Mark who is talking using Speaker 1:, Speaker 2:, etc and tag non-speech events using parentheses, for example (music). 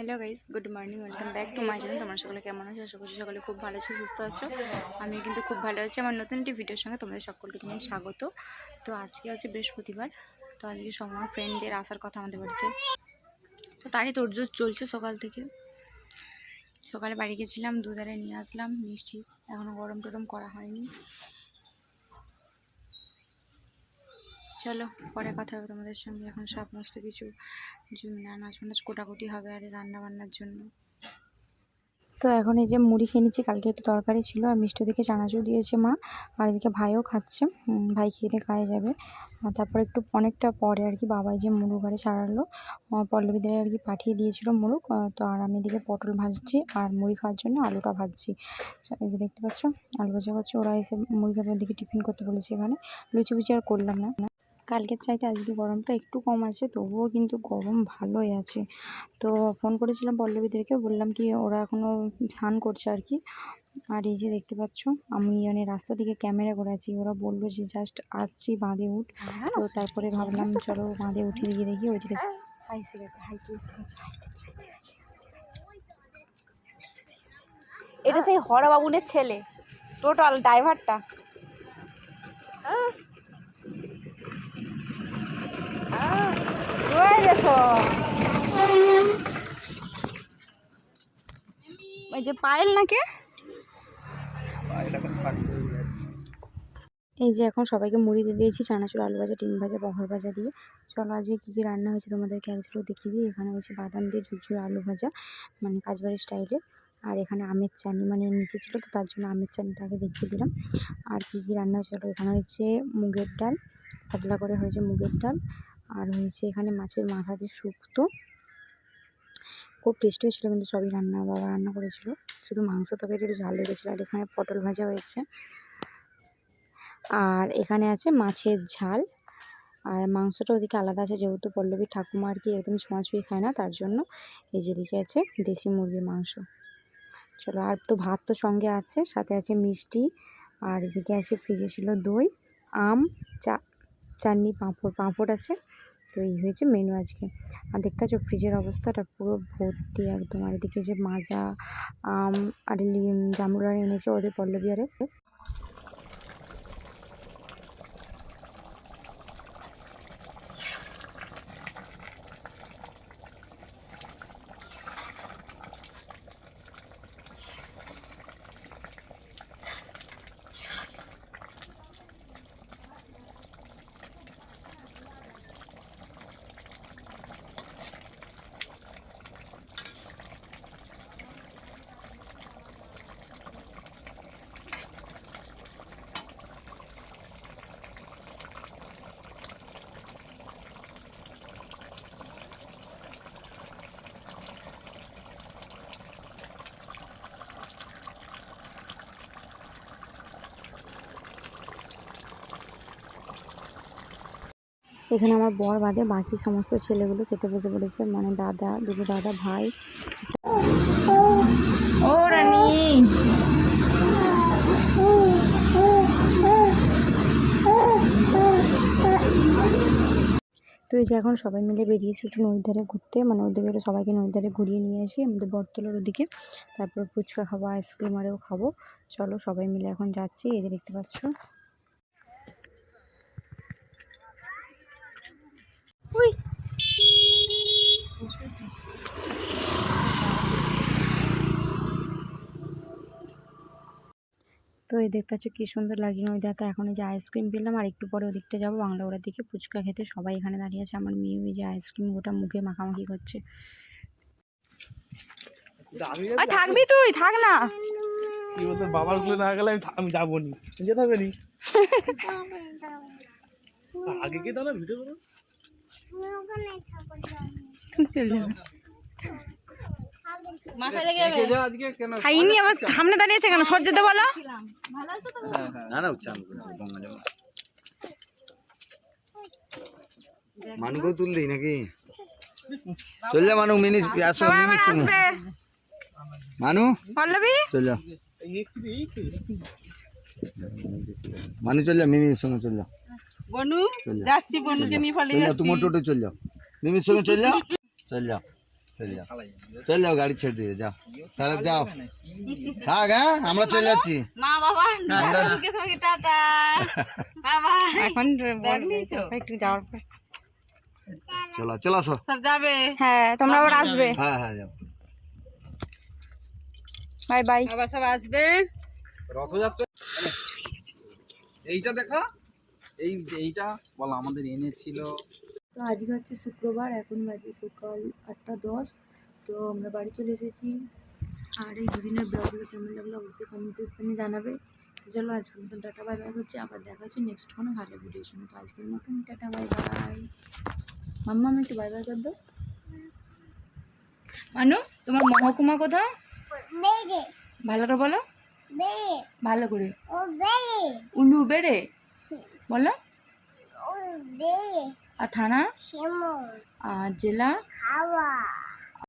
Speaker 1: Hello guys good morning welcome back to my channel তোমরা সকলে কেমন আছো? আশা করছি সকলে খুব ভালো আছো, সুস্থ আছো। আমি কিন্তু খুব ভালো আছি। আমার নতুন একটি ভিডিওর সঙ্গে তোমাদের সকলকে জানাই স্বাগত। তো আজকে হচ্ছে বৃহস্পতিবার। তো আজকে আমার ফ্রেন্ডদের আসার কথা আমাদের বাড়িতে। তো তারই তোরজোর চলছে সকাল থেকে। সকালে বাড়ি গেছিলাম, দুধারে নিয়ে আসলাম, মিষ্টি। এখনও গরম টরম করা হয়নি। চলো পরে কথা হবে তোমাদের সঙ্গে। এখন সমস্ত কিছু নাচ বানাচ কোটাকুটি হবে আর রান্না বান্নার জন্য। তো এখন এই যে মুড়ি খেয়ে নিচ্ছি কালকে একটু তরকারি ছিল আর মিষ্টি দিকে চানাচুর দিয়েছে মা আর এদিকে ভাইও খাচ্ছে। ভাই খেয়ে দিয়ে খাওয়া যাবে। আর তারপর একটু অনেকটা পরে আর কি বাবাই যে মুরগ গাড়ি ছাড়ালো পল্লবীদের আর কি পাঠিয়ে দিয়েছিল আহ, তো আর আমি এদিকে পটল ভাজছি আর মুড়ি খাওয়ার জন্য আলুটা ভাজছি। এই যে দেখতে পাচ্ছ আলু ভাজা করছে ওরা এসে মুড়ি খাবার দিকে টিফিন করতে বলেছে এখানে। লুচি ফুচি আর করলাম না। কালকের চাইতে আজকে গরমটা একটু কম আছে তবুও কিন্তু গরম ভালোই আছে। তো ফোন করেছিলাম পল্লবীদেরকে বললাম কি ওরা এখনও স্নান করছে আর কি। আর এই যে দেখতে পাচ্ছ আমি মানে রাস্তা দিকে ক্যামেরা করে আছি ওরা বলল যে জাস্ট আসছি বাঁধে উঠ। তো তারপরে ভাবলাম চলো বাঁধে উঠে গিয়ে দেখি ওই যে গেছে
Speaker 2: এটা সেই হরা বাবুনের ছেলে টোটাল ড্রাইভারটা
Speaker 1: ওই যে পায়েল নাকি? এই যে এখন সবাইকে মুড়ি দিয়ে দিয়েছি, চানাচুর, আলু ভাজা, ডিম ভাজা বহর ভাজা দিয়ে। চলো আজকে কী কী রান্না হয়েছে তোমাদেরকে এক ঝলক দেখিয়ে দিই। এখানে হয়েছে বাদাম দিয়ে ঝুরঝুর আলু ভাজা মানে কাজবাড়ি স্টাইলে। আর এখানে আমের চাটনি মানে নিচে ছিল তো, তার জন্য আমের চাটনিটা আগে দেখিয়ে দিলাম। আর কী কী রান্না হয়েছে চলো, এখানে হয়েছে মুগের ডাল, পাতলা করে হয়েছে মুগের ডাল। আর হয়েছে এখানে মাছের মাথা দিয়ে শুক্তো খুব টেস্টি হয়েছিলো কিন্তু সবই রান্না, বাবা রান্না করেছিল। শুধু মাংস তরকারি একটু ঝাল লেগেছিলো আর এখানে পটল ভাজা হয়েছে। আর এখানে আছে মাছের ঝাল। আর মাংসটা ওদিকে আলাদা আছে, যেহেতু পল্লবী ঠাকুমা আর কি একদম ছোঁয়াছুঁয়ি খায় না, তার জন্য এই যেদিকে আছে দেশি মুরগির মাংস। চলো, আর তো ভাত তো সঙ্গে আছে, সাথে আছে মিষ্টি। আর এদিকে আছে ফ্রিজে ছিল দই, আম, চা চাটনি, পাঁপড় পাঁপড় আছে। তো এই হয়েছে মেনু আজকে। আর দেখতে পাচ্ছ ফ্রিজের অবস্থাটা পুরো ভর্তি একদম। আর এদিকে যে মাজা, আম, আর জামরুল এনেছে ওদের পল্লবী আরে। এখানে আমার বর বাদে বাকি সমস্ত ছেলেগুলো খেতে বসে পড়েছে মানে দাদা দুটো দাদা ভাই।
Speaker 2: ও রানী।
Speaker 1: তো এই যে এখন সবাই মিলে বেরিয়েছি একটু নদীর ধারে ঘুরতে মানে ওদিকে সবাইকে নদীর ধারে ঘুরিয়ে নিয়ে আসি আমাদের বটতলার ওদিকে। তারপর ফুচকা খাব আইসক্রিম আরেও খাব। চলো সবাই মিলে এখন যাচ্ছি এই যে দেখতে পাচ্ছ। এই দেখতে পাচ্ছ কি সুন্দর লাগছে নদীতে এখন এই যে আইসক্রিম পেলাম আর একটু পরে ওদিকটা যাব। বাংলা ওড়ার দিকে ফুচকা খেতে। সবাই এখানে দাঁড়িয়ে আছে। আমার মেয়ে ওই যে আইসক্রিম গোটা মুখে মাখামাখি করছে।
Speaker 2: থাকবি তুই থাক না।
Speaker 3: বাবারগুলো না গেলে আমি যাব নি। যেতে হবে নি? (laughs) আগে কি দাও ভিডিও করো
Speaker 1: চল যাবে
Speaker 2: মাথায় লেগে যাবে
Speaker 3: আজকে কেন
Speaker 1: খাইনি আবার সামনে দাঁড়িয়েছে কেন? সর যেতে বলো।
Speaker 4: না না উচ্চারণ করে গঙ্গা তুল দিই নাকি? চল যা মানু মিনি আসো মিমির সঙ্গে মানু?
Speaker 1: পল্লবী?
Speaker 4: চল যা। মানু চল যা মিমির সঙ্গে চল যা।
Speaker 2: বনু যাচ্ছি বনুকে নিয়ে ফলে
Speaker 4: চল যা তোমার টোটো চল যাও মিমির সঙ্গে চল যাও চল যাও চলে যাও। চলে যাও গাড়ি ছেড়ে দিয়ে যাও। তাহলে যাও। থাক হ্যাঁ আমরা চলে যাচ্ছি।
Speaker 2: মা বাবা টাটা। বাবা।
Speaker 1: এখন একটু যাওয়ার পর।
Speaker 4: চলো চলো আসো।
Speaker 2: সব যাবে?
Speaker 1: হ্যাঁ তোমরা আবার আসবে।
Speaker 4: হ্যাঁ হ্যাঁ যাও।
Speaker 1: Bye bye.
Speaker 2: আবার সব আসবে?
Speaker 3: রথযাত্রা? এইটা দেখো। এই এইটা বল আমাদের এনেছিল।
Speaker 1: তো আজকে হচ্ছে শুক্রবার এখন বাজে সকাল আটটা দশ। তো আমরা বাড়ি চলে এসেছি। আর এই দুদিনের ব্লগগুলো কেমন লাগল অবশ্যই কমেন্ট সেকশনে জানাবে। তো চলো আজকের মতন টাটা বাই বাই হচ্ছে আবার দেখা হচ্ছে নেক্সট কোনো ভালো ভিডিওর সঙ্গে। তো আজকের মতন টাটা বাই বাই মাম্মা আমি একটু বাই বাই করে দাও। মানু তোমার মহকুমা কোথাও? ভালো করে বলো। ভালো করে। উলু বেড়ে? বলো। থানা? আর জেলা?